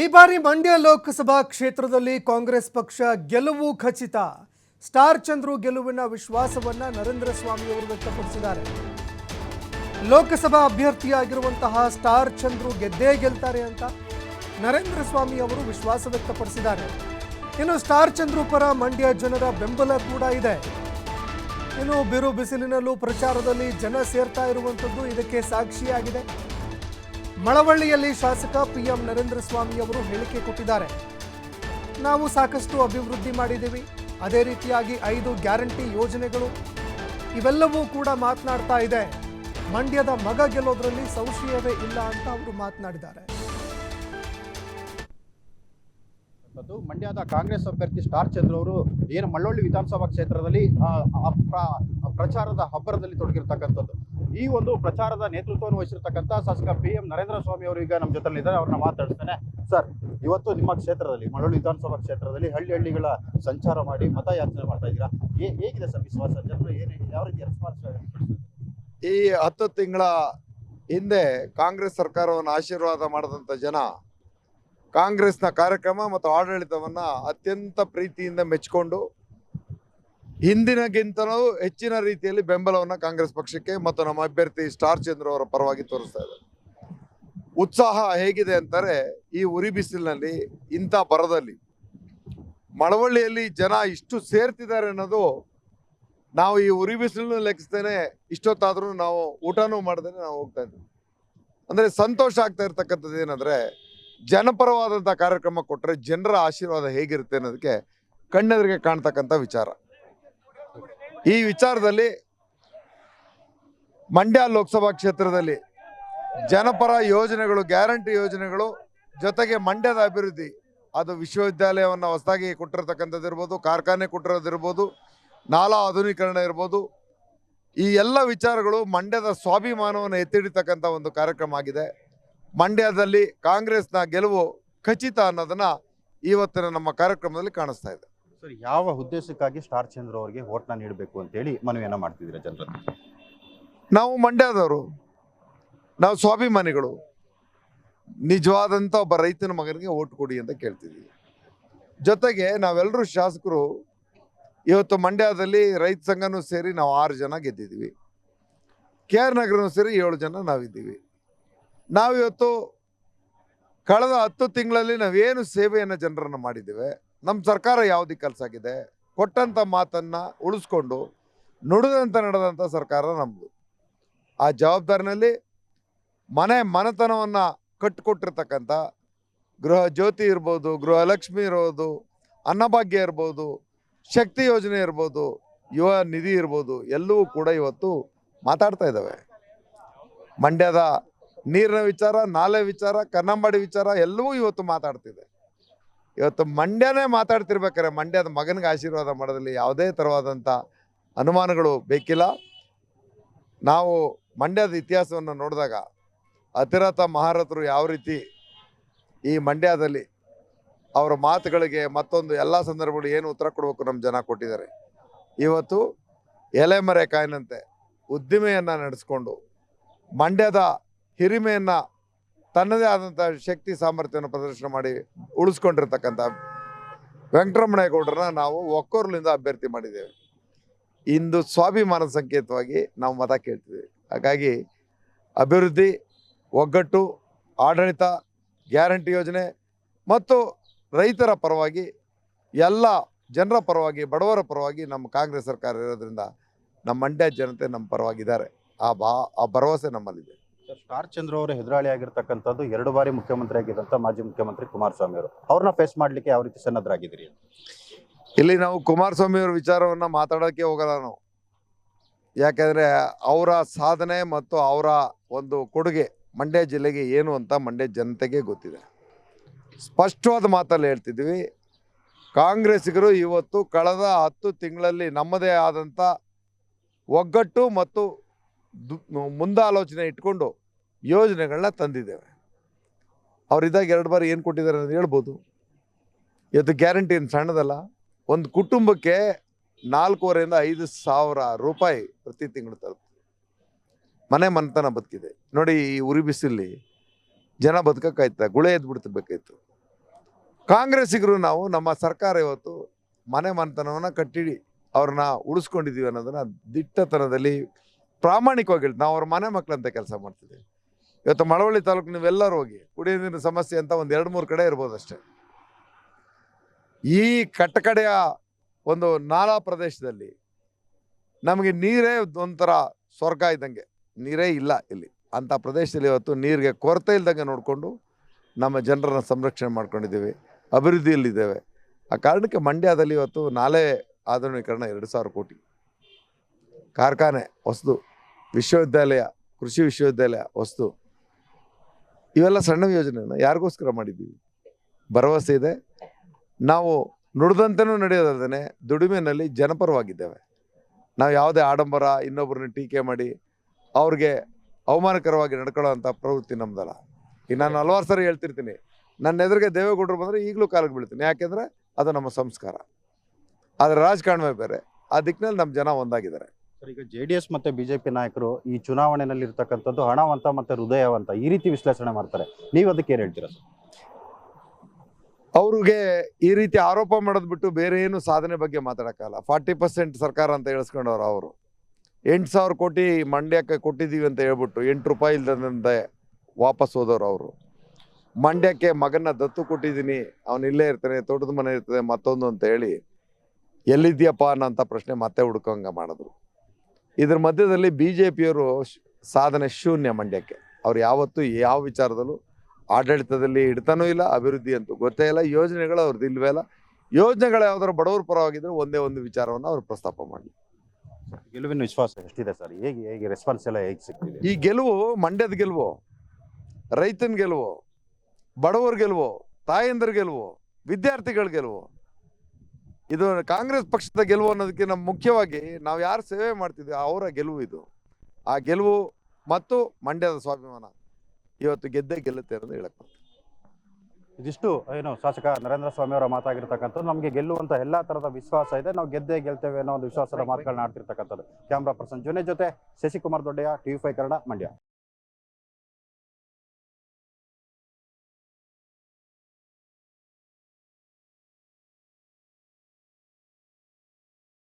ಈ ಬಾರಿ ಮಂಡ್ಯ ಲೋಕಸಭಾ ಕ್ಷೇತ್ರದಲ್ಲಿ ಕಾಂಗ್ರೆಸ್ ಪಕ್ಷ ಗೆಲುವು ಖಚಿತ. ಸ್ಟಾರ್ ಚಂದ್ರು ಗೆಲುವಿನ ವಿಶ್ವಾಸವನ್ನ ನರೇಂದ್ರ ಸ್ವಾಮಿ ಅವರು ವ್ಯಕ್ತಪಡಿಸಿದ್ದಾರೆ. ಲೋಕಸಭಾ ಅಭ್ಯರ್ಥಿಯಾಗಿರುವಂತಹ ಸ್ಟಾರ್ ಚಂದ್ರು ಗೆದ್ದೇ ಗೆಲ್ತಾರೆ ಅಂತ ನರೇಂದ್ರ ಸ್ವಾಮಿ ಅವರು ವಿಶ್ವಾಸ ವ್ಯಕ್ತಪಡಿಸಿದ್ದಾರೆ. ಇನ್ನು ಸ್ಟಾರ್ ಚಂದ್ರು ಪರ ಮಂಡ್ಯ ಜನರ ಬೆಂಬಲ ಕೂಡ ಇದೆ. ಇನ್ನು ಬಿರು ಬಿಸಿಲಿನಲ್ಲೂ ಪ್ರಚಾರದಲ್ಲಿ ಜನ ಸೇರ್ತಾ ಇರುವಂಥದ್ದು ಇದಕ್ಕೆ ಸಾಕ್ಷಿಯಾಗಿದೆ. ಮಳವಳ್ಳಿಯಲ್ಲಿ ಶಾಸಕ ಪಿ ಎಂ ನರೇಂದ್ರ ಸ್ವಾಮಿ ಅವರು ಹೇಳಿಕೆ ಕೊಟ್ಟಿದ್ದಾರೆ. ನಾವು ಸಾಕಷ್ಟು ಅಭಿವೃದ್ಧಿ ಮಾಡಿದ್ದೀವಿ. ಅದೇ ರೀತಿಯಾಗಿ ಐದು ಗ್ಯಾರಂಟಿ ಯೋಜನೆಗಳು ಇವೆಲ್ಲವೂ ಕೂಡ ಮಾತನಾಡ್ತಾ ಇದೆ. ಮಂಡ್ಯದ ಮಗ ಗೆಲ್ಲೋದ್ರಲ್ಲಿ ಸಂಶಯವೇ ಇಲ್ಲ ಅಂತ ಅವರು ಮಾತನಾಡಿದ್ದಾರೆ. ಅದು ಮಂಡ್ಯದ ಕಾಂಗ್ರೆಸ್ ಅಭ್ಯರ್ಥಿ ಸ್ಟಾರ್ ಚಂದ್ರ ಅವರು ಏನು ಮಳ್ಳೊಳ್ಳಿ ವಿಧಾನಸಭಾ ಕ್ಷೇತ್ರದಲ್ಲಿ ಪ್ರಚಾರದ ಹಬ್ಬರದಲ್ಲಿ ತೊಡಗಿರ್ತಕ್ಕಂಥದ್ದು. ಈ ಒಂದು ಪ್ರಚಾರದ ನೇತೃತ್ವವನ್ನು ವಹಿಸಿರ್ತಕ್ಕಂಥ ಶಾಸಕ ಪಿ ಎಂ ನರೇಂದ್ರ ಸ್ವಾಮಿ ಅವರು ಈಗ ನಮ್ಮ ಜೊತೆಯಲ್ಲಿದ್ದಾರೆ ಇದ್ದಾರೆ, ಅವ್ರನ್ನ ಮಾತಾಡ್ತಾನೆ ಸರ್, ಇವತ್ತು ನಿಮ್ಮ ಕ್ಷೇತ್ರದಲ್ಲಿ, ಮಳ್ಳೊಳ್ಳಿ ವಿಧಾನಸಭಾ ಕ್ಷೇತ್ರದಲ್ಲಿ ಹಳ್ಳಿ ಹಳ್ಳಿಗಳ ಸಂಚಾರ ಮಾಡಿ ಮತಯಾಚನೆ ಮಾಡ್ತಾ ಇದ್ದೀರಾ? ಹೇಗಿದೆ ಸರ್ ವಿಶ್ವಾಸ? ಜನರು ಏನು ಯಾವ ರೀತಿ ರೆಸ್ಪಾನ್ಸ್ ಈ ಹತ್ತು ತಿಂಗಳ ಹಿಂದೆ ಕಾಂಗ್ರೆಸ್ ಸರ್ಕಾರವನ್ನು ಆಶೀರ್ವಾದ ಮಾಡಿದಂಥ ಜನ ಕಾಂಗ್ರೆಸ್ನ ಕಾರ್ಯಕ್ರಮ ಮತ್ತು ಆಡಳಿತವನ್ನ ಅತ್ಯಂತ ಪ್ರೀತಿಯಿಂದ ಮೆಚ್ಚಿಕೊಂಡು ಹಿಂದಿನಗಿಂತಲೂ ಹೆಚ್ಚಿನ ರೀತಿಯಲ್ಲಿ ಬೆಂಬಲವನ್ನು ಕಾಂಗ್ರೆಸ್ ಪಕ್ಷಕ್ಕೆ ಮತ್ತು ನಮ್ಮ ಅಭ್ಯರ್ಥಿ ಸ್ಟಾರ್ ಚಂದ್ರ ಅವರ ಪರವಾಗಿ ತೋರಿಸ್ತಾ ಇದೆ. ಉತ್ಸಾಹ ಹೇಗಿದೆ ಅಂತಾರೆ ಈ ಉರಿ ಬಿಸಿಲಿನಲ್ಲಿ ಇಂಥ ಬರದಲ್ಲಿ. ಮಳವಳ್ಳಿಯಲ್ಲಿ ಜನ ಇಷ್ಟು ಸೇರ್ತಿದ್ದಾರೆ ಅನ್ನೋದು ನಾವು ಈ ಉರಿ ಬಿಸಿಲನ್ನು ಲೆಕ್ಕಿಸ್ತೇನೆ ಇಷ್ಟೊತ್ತಾದ್ರೂ ನಾವು ಊಟನೂ ಮಾಡ್ದೇನೆ ನಾವು ಹೋಗ್ತಾ ಇದ್ದೀವಿ ಅಂದ್ರೆ ಸಂತೋಷ ಆಗ್ತಾ ಇರ್ತಕ್ಕಂಥದ್ದು ಏನಂದ್ರೆ ಜನಪರವಾದಂಥ ಕಾರ್ಯಕ್ರಮ ಕೊಟ್ಟರೆ ಜನರ ಆಶೀರ್ವಾದ ಹೇಗಿರುತ್ತೆ ಅನ್ನೋದಕ್ಕೆ ಕಣ್ಣೆದುರಿಗೆ ಕಾಣ್ತಕ್ಕಂಥ ವಿಚಾರ. ಈ ವಿಚಾರದಲ್ಲಿ ಮಂಡ್ಯ ಲೋಕಸಭಾ ಕ್ಷೇತ್ರದಲ್ಲಿ ಜನಪರ ಯೋಜನೆಗಳು, ಗ್ಯಾರಂಟಿ ಯೋಜನೆಗಳು ಜೊತೆಗೆ ಮಂಡ್ಯದ ಅಭಿವೃದ್ಧಿ, ಅದು ವಿಶ್ವವಿದ್ಯಾಲಯವನ್ನು ಹೊಸದಾಗಿ ಕೊಟ್ಟಿರ್ತಕ್ಕಂಥದ್ದು ಇರ್ಬೋದು, ಕಾರ್ಖಾನೆ ಕೊಟ್ಟಿರೋದಿರ್ಬೋದು ನಾಲಾ ಆಧುನೀಕರಣ ಇರ್ಬೋದು, ಈ ಎಲ್ಲ ವಿಚಾರಗಳು ಮಂಡ್ಯದ ಸ್ವಾಭಿಮಾನವನ್ನು ಎತ್ತಿಡಿತಕ್ಕಂಥ ಒಂದು ಕಾರ್ಯಕ್ರಮ ಆಗಿದೆ. ಮಂಡ್ಯದಲ್ಲಿ ಕಾಂಗ್ರೆಸ್ನ ಗೆಲುವು ಖಚಿತ ಅನ್ನೋದನ್ನ ಇವತ್ತಿನ ನಮ್ಮ ಕಾರ್ಯಕ್ರಮದಲ್ಲಿ ಕಾಣಿಸ್ತಾ ಇದೆ. ಸರ್ ಯಾವ ಉದ್ದೇಶಕ್ಕಾಗಿ ಸ್ಟಾರ್ ಚಂದ್ರ ಅವರಿಗೆ ಓಟ್ನ ನೀಡಬೇಕು ಅಂತೇಳಿ ಮನವಿಯನ್ನು ಮಾಡ್ತಿದ್ದೀರಾ ಜನರ? ನಾವು ಮಂಡ್ಯದವರು ನಾವು ಸ್ವಾಭಿಮಾನಿಗಳು. ನಿಜವಾದಂಥ ಒಬ್ಬ ರೈತನ ಮಗನಿಗೆ ಓಟ್ ಕೊಡಿ ಅಂತ ಕೇಳ್ತಿದ್ದೀವಿ. ಜೊತೆಗೆ ನಾವೆಲ್ಲರೂ ಶಾಸಕರು ಇವತ್ತು ಮಂಡ್ಯದಲ್ಲಿ ರೈತ ಸಂಘನೂ ಸೇರಿ ನಾವು ಆರು ಜನ ಗೆದ್ದಿದ್ದೀವಿ. ಕೆ ಆರ್ ನಗರನೂ ಸೇರಿ ಏಳು ಜನ ನಾವಿದ್ದೀವಿ. ನಾವಿವತ್ತು ಕಳೆದ ಹತ್ತು ತಿಂಗಳಲ್ಲಿ ನಾವೇನು ಸೇವೆಯನ್ನು ಜನರನ್ನು ಮಾಡಿದ್ದೇವೆ, ನಮ್ಮ ಸರ್ಕಾರ ಯಾವುದಕ್ಕೆ ಕೆಲಸ ಆಗಿದೆ ಕೊಟ್ಟಂಥ ಮಾತನ್ನು ಉಳಿಸ್ಕೊಂಡು ನುಡಿದಂತೆ ನಡೆದಂಥ ಸರ್ಕಾರ ನಮ್ಮದು ಆ ಜವಾಬ್ದಾರಿನಲ್ಲಿ ಮನೆ ಮನೆತನವನ್ನು ಕಟ್ಟಿಕೊಟ್ಟಿರ್ತಕ್ಕಂಥ ಗೃಹ ಜ್ಯೋತಿ ಇರ್ಬೋದು ಗೃಹಲಕ್ಷ್ಮಿ ಇರ್ಬೋದು, ಅನ್ನಭಾಗ್ಯ ಇರ್ಬೋದು, ಶಕ್ತಿ ಯೋಜನೆ ಇರ್ಬೋದು, ಯುವ ನಿಧಿ ಇರ್ಬೋದು, ಎಲ್ಲವೂ ಕೂಡ ಇವತ್ತು ಮಾತಾಡ್ತಾ ಇದ್ದಾವೆ. ಮಂಡ್ಯದ ನೀರಿನ ವಿಚಾರ, ನಾಲೆ ವಿಚಾರ, ಕನ್ನಂಬಾಡಿ ವಿಚಾರ ಎಲ್ಲವೂ ಇವತ್ತು ಮಾತಾಡ್ತಿದೆ. ಇವತ್ತು ಮಂಡ್ಯನೇ ಮಾತಾಡ್ತಿರ್ಬೇಕಾರೆ ಮಂಡ್ಯದ ಮಗನಿಗೆ ಆಶೀರ್ವಾದ ಮಾಡೋದಲ್ಲಿ ಯಾವುದೇ ಥರವಾದಂಥ ಅನುಮಾನಗಳು ಬೇಕಿಲ್ಲ. ನಾವು ಮಂಡ್ಯದ ಇತಿಹಾಸವನ್ನು ನೋಡಿದಾಗ ಅತಿರಥ ಮಹಾರಥರು ಯಾವ ರೀತಿ ಈ ಮಂಡ್ಯದಲ್ಲಿ ಅವರ ಮಾತುಗಳಿಗೆ ಮತ್ತೊಂದು ಎಲ್ಲ ಸಂದರ್ಭಗಳು ಏನು ಉತ್ತರ ಕೊಡಬೇಕು ನಮ್ಮ ಜನ ಕೊಟ್ಟಿದ್ದಾರೆ. ಇವತ್ತು ಎಲೆಮರೆ ಕಾಯಿನಂತೆ ಉದ್ದಿಮೆಯನ್ನು ನಡೆಸ್ಕೊಂಡು ಮಂಡ್ಯದ ಹಿರಿಮೆಯನ್ನು ತನ್ನದೇ ಆದಂಥ ಶಕ್ತಿ ಸಾಮರ್ಥ್ಯವನ್ನು ಪ್ರದರ್ಶನ ಮಾಡಿ ಉಳಿಸ್ಕೊಂಡಿರ್ತಕ್ಕಂಥ ವೆಂಕಟರಮಣೇಗೌಡರನ್ನ ನಾವು ಒಕ್ಕೋರ್ಲಿಂದ ಅಭ್ಯರ್ಥಿ ಮಾಡಿದ್ದೇವೆ. ಇಂದು ಸ್ವಾಭಿಮಾನ ಸಂಕೇತವಾಗಿ ನಾವು ಮತ ಕೇಳ್ತಿದ್ದೀವಿ. ಹಾಗಾಗಿ ಅಭಿವೃದ್ಧಿ, ಒಗ್ಗಟ್ಟು, ಆಡಳಿತ, ಗ್ಯಾರಂಟಿ ಯೋಜನೆ ಮತ್ತು ರೈತರ ಪರವಾಗಿ, ಎಲ್ಲ ಜನರ ಪರವಾಗಿ, ಬಡವರ ಪರವಾಗಿ ನಮ್ಮ ಕಾಂಗ್ರೆಸ್ ಸರ್ಕಾರ ಇರೋದ್ರಿಂದ ನಮ್ಮ ಮಂಡ್ಯ ಜನತೆ ನಮ್ಮ ಪರವಾಗಿದ್ದಾರೆ. ಆ ಬಾ, ಆ ಭರವಸೆ ನಮ್ಮಲ್ಲಿದೆ. ಸ್ಟಾರ್ ಚಂದ್ರ ಅವರು ಎದುರಾಳಿ ಆಗಿರ್ತಕ್ಕಂಥದ್ದು ಎರಡು ಬಾರಿ ಮುಖ್ಯಮಂತ್ರಿ ಆಗಿದ್ದಂಥ ಮಾಜಿ ಮುಖ್ಯಮಂತ್ರಿ ಕುಮಾರಸ್ವಾಮಿ ಅವರು. ಅವ್ರನ್ನ ಫೇಸ್ ಮಾಡ್ಲಿಕ್ಕೆ ಯಾವ ರೀತಿ ಸನ್ನದ್ಧರಾಗಿದ್ದೀರಿ ಇಲ್ಲಿ ನಾವು ಕುಮಾರಸ್ವಾಮಿ ಅವರ ವಿಚಾರವನ್ನು ಮಾತಾಡೋಕ್ಕೆ ಹೋಗಲ್ಲ ನಾವು. ಯಾಕೆಂದರೆ ಅವರ ಸಾಧನೆ ಮತ್ತು ಅವರ ಒಂದು ಕೊಡುಗೆ ಮಂಡ್ಯ ಜಿಲ್ಲೆಗೆ ಏನು ಅಂತ ಮಂಡ್ಯ ಜನತೆಗೆ ಗೊತ್ತಿದೆ. ಸ್ಪಷ್ಟವಾದ ಮಾತಲ್ಲಿ ಹೇಳ್ತಿದ್ವಿ ಕಾಂಗ್ರೆಸ್ಸಿಗರು ಇವತ್ತು ಕಳೆದ ಹತ್ತು ತಿಂಗಳಲ್ಲಿ ನಮ್ಮದೇ ಆದಂಥ ಒಗ್ಗಟ್ಟು ಮತ್ತು ಮುಂದಾಲೋಚನೆ ಇಟ್ಕೊಂಡು ಯೋಜನೆಗಳನ್ನ ತಂದಿದ್ದೇವೆ. ಅವರಿದ್ದಾಗ ಎರಡು ಬಾರಿ ಏನು ಕೊಟ್ಟಿದ್ದಾರೆ ಅಂತ ಹೇಳ್ಬೋದು. ಇವತ್ತು ಗ್ಯಾರಂಟಿ ಏನು ಸಣ್ಣದಲ್ಲ. ಒಂದು ಕುಟುಂಬಕ್ಕೆ ನಾಲ್ಕೂವರೆಯಿಂದ ಐದು ಸಾವಿರ ರೂಪಾಯಿ ಪ್ರತಿ ತಿಂಗಳು ತಲುಪುತ್ತೆ ಮನೆ ಮನೆತನ ಬದುಕಿದೆ. ನೋಡಿ ಈ ಉರಿ ಬಿಸಿಲಿ ಜನ ಬದುಕಕ್ಕಾಯ್ತಾ? ಗುಳೆ ಎದ್ದು ಬಿಡ್ತಿರ್ಬೇಕಾಯ್ತು. ಕಾಂಗ್ರೆಸ್ಸಿಗರು ನಾವು, ನಮ್ಮ ಸರ್ಕಾರ ಇವತ್ತು ಮನೆ ಮನೆತನವನ್ನು ಕಟ್ಟಿಡಿ, ಅವ್ರನ್ನ ಉಳಿಸ್ಕೊಂಡಿದ್ದೀವಿ ಅನ್ನೋದನ್ನ ದಿಟ್ಟತನದಲ್ಲಿ ಪ್ರಾಮಾಣಿಕವಾಗಿ ನಾವು ಅವ್ರ ಮನೆ ಮಕ್ಕಳಂತ ಕೆಲಸ ಮಾಡ್ತಿದ್ದೀವಿ. ಇವತ್ತು ಮಳವಳ್ಳಿ ತಾಲೂಕು ನೀವೆಲ್ಲರೂ ಹೋಗಿ ಕುಡಿಯೋ ನೀರಿನ ಸಮಸ್ಯೆ ಅಂತ ಒಂದು ಎರಡು ಮೂರು ಕಡೆ ಇರ್ಬೋದು ಅಷ್ಟೇ. ಈ ಕಟ್ಟಕಡೆಯ ಒಂದು ನಾಲಾ ಪ್ರದೇಶದಲ್ಲಿ ನಮಗೆ ನೀರೇ ಒಂಥರ ಸ್ವರ್ಗ ಇದ್ದಂಗೆ. ನೀರೇ ಇಲ್ಲ ಇಲ್ಲಿ. ಅಂಥ ಪ್ರದೇಶದಲ್ಲಿ ಇವತ್ತು ನೀರಿಗೆ ಕೊರತೆ ಇಲ್ದಂಗೆ ನೋಡಿಕೊಂಡು ನಮ್ಮ ಜನರನ್ನು ಸಂರಕ್ಷಣೆ ಮಾಡ್ಕೊಂಡಿದ್ದೀವಿ. ಅಭಿವೃದ್ಧಿಯಲ್ಲಿದ್ದೇವೆ. ಆ ಕಾರಣಕ್ಕೆ ಮಂಡ್ಯದಲ್ಲಿ ಇವತ್ತು ನಾಲೆ ಆಧುನೀಕರಣ ಎರಡು ಸಾವಿರ ಕೋಟಿ. ಕಾರ್ಖಾನೆ, ಹೊಸದು. ವಿಶ್ವವಿದ್ಯಾಲಯ, ಕೃಷಿ ವಿಶ್ವವಿದ್ಯಾಲಯ ವಸ್ತು. ಇವೆಲ್ಲ ಸಣ್ಣ ಯೋಜನೆಯನ್ನು ಯಾರಿಗೋಸ್ಕರ ಮಾಡಿದ್ದೀವಿ? ಭರವಸೆ ಇದೆ. ನಾವು ನುಡಿದಂತೆನೂ ನಡೆಯೋದಲ್ಲದೆ ದುಡಿಮೆನಲ್ಲಿ ಜನಪರವಾಗಿದ್ದೇವೆ. ನಾವು ಯಾವುದೇ ಆಡಂಬರ ಇನ್ನೊಬ್ಬರನ್ನ ಟೀಕೆ ಮಾಡಿ ಅವ್ರಿಗೆ ಅವಮಾನಕರವಾಗಿ ನಡ್ಕೊಳ್ಳೋವಂಥ ಪ್ರವೃತ್ತಿ ನಮ್ದಲ್ಲ. ಈಗ ನಾನು ಹಲವಾರು ಸರಿ ಹೇಳ್ತಿರ್ತೀನಿ, ನನ್ನ ಎದುರಿಗೆ ದೇವೇಗೌಡರು ಬಂದರೆ ಈಗಲೂ ಕಾಲಿಗೆ ಬೀಳ್ತೀನಿ. ಯಾಕೆಂದರೆ ಅದು ನಮ್ಮ ಸಂಸ್ಕಾರ. ಆದರೆ ರಾಜಕಾರಣವೇ ಬೇರೆ. ಆ ದಿಕ್ಕಿನಲ್ಲಿ ನಮ್ಮ ಜನ ಒಂದಾಗಿದ್ದಾರೆ. ಈಗ ಜೆ ಡಿ ಎಸ್ ಮತ್ತೆ ಬಿಜೆಪಿ ನಾಯಕರು ಈ ಚುನಾವಣೆಯಲ್ಲಿ ಇರ್ತಕ್ಕಂಥದ್ದು ಹಣವಂತ ಮತ್ತೆ ಹೃದಯವಂತ ಈ ರೀತಿ ವಿಶ್ಲೇಷಣೆ ಮಾಡ್ತಾರೆ. ನೀವು ಅದಕ್ಕೆ ಏನ್ ಹೇಳ್ತೀರಾ ಅವ್ರಿಗೆ ಈ ರೀತಿ ಆರೋಪ ಮಾಡೋದು ಬಿಟ್ಟು ಬೇರೆ ಏನು ಸಾಧನೆ ಬಗ್ಗೆ ಮಾತಾಡೋಕ್ಕಲ್ಲ ಫಾರ್ಟಿ ಪರ್ಸೆಂಟ್ ಸರ್ಕಾರ ಅಂತ ಹೇಳಿಸ್ಕೊಂಡವ್ರು ಅವರು. ಎಂಟು ಸಾವಿರ ಕೋಟಿ ಮಂಡ್ಯಕ್ಕೆ ಕೊಟ್ಟಿದ್ದೀವಿ ಅಂತ ಹೇಳ್ಬಿಟ್ಟು ಎಂಟು ರೂಪಾಯಿ ಇಲ್ಲದಂತೆ ವಾಪಸ್ ಹೋದವ್ರು ಅವರು. ಮಂಡ್ಯಕ್ಕೆ ಮಗನ ದತ್ತು ಕೊಟ್ಟಿದ್ದೀನಿ, ಅವನು ಇಲ್ಲೇ ಇರ್ತಾನೆ, ತೋಟದ ಮನೆ ಇರ್ತದೆ ಮತ್ತೊಂದು ಅಂತ ಹೇಳಿ ಎಲ್ಲಿದ್ಯಪ್ಪ ಅನ್ನೋಂಥ ಪ್ರಶ್ನೆ ಮತ್ತೆ ಹುಡ್ಕೊಂಗ ಮಾಡಿದ್ರು. ಇದ್ರ ಮಧ್ಯದಲ್ಲಿ ಬಿ ಜೆ ಪಿಯವರು ಸಾಧನೆ ಶೂನ್ಯ ಮಂಡ್ಯಕ್ಕೆ. ಅವ್ರು ಯಾವತ್ತೂ ಯಾವ ವಿಚಾರದಲ್ಲೂ ಆಡಳಿತದಲ್ಲಿ ಹಿಡ್ತಾನೂ ಇಲ್ಲ ಅಭಿವೃದ್ಧಿ ಅಂತೂ ಗೊತ್ತೇ ಇಲ್ಲ. ಯೋಜನೆಗಳು ಅವ್ರದ್ದು ಇಲ್ವೇ ಇಲ್ಲ. ಯೋಜನೆಗಳು ಯಾವ್ದಾದ್ರು ಬಡವರ ಪರವಾಗಿದ್ರೆ ಒಂದೇ ಒಂದು ವಿಚಾರವನ್ನು ಅವ್ರು ಪ್ರಸ್ತಾಪ ಮಾಡಲಿ. ಗೆಲುವಿನ ವಿಶ್ವಾಸ ಎಷ್ಟಿದೆ ಸರ್? ಹೇಗೆ ಹೇಗೆ ರೆಸ್ಪಾನ್ಸ್ ಎಲ್ಲ ಹೇಗೆ ಸಿಗ್ತಿದೆ? ಈ ಗೆಲುವು ಮಂಡ್ಯದ ಗೆಲುವು ರೈತನ ಗೆಲುವು ಬಡವರ ಗೆಲುವು ತಾಯಂದ್ರ ಗೆಲುವು ವಿದ್ಯಾರ್ಥಿಗಳ ಗೆಲುವು ಇದು ಕಾಂಗ್ರೆಸ್ ಪಕ್ಷದ ಗೆಲುವು ಅನ್ನೋದಕ್ಕಿಂತ ಮುಖ್ಯವಾಗಿ ನಾವು ಯಾರು ಸೇವೆ ಮಾಡ್ತಿದ್ವಿ ಅವರ ಗೆಲುವು ಇದು. ಆ ಗೆಲುವು ಮತ್ತು ಮಂಡ್ಯದ ಸ್ವಾಭಿಮಾನ ಇವತ್ತು ಗೆದ್ದೇ ಗೆಲ್ಲುತ್ತೆ ಅನ್ನೋದು ಹೇಳಕ್. ಇದಿಷ್ಟು ಏನು ಶಾಸಕ ನರೇಂದ್ರ ಸ್ವಾಮಿ ಅವರ ಮಾತಾಗಿರ್ತಕ್ಕಂಥದ್ದು. ನಮಗೆ ಗೆಲ್ಲುವಂತ ಎಲ್ಲಾ ತರದ ವಿಶ್ವಾಸ ಇದೆ. ನಾವು ಗೆದ್ದೇ ಗೆಲ್ತೇವೆ ಅನ್ನೋ ಒಂದು ವಿಶ್ವಾಸದ ಮಾತುಗಳನ್ನ ಆಡ್ತಿರ್ತಕ್ಕಂಥದ್ದು. ಕ್ಯಾಮ್ರಾ ಪರ್ಸನ್ ಜೊನೆ ಜೊತೆ ಶಶಿಕುಮಾರ್ ದೊಡ್ಡಯ್ಯ ಟಿವಿ ಫೈ ಕನ್ನಡ ಮಂಡ್ಯ.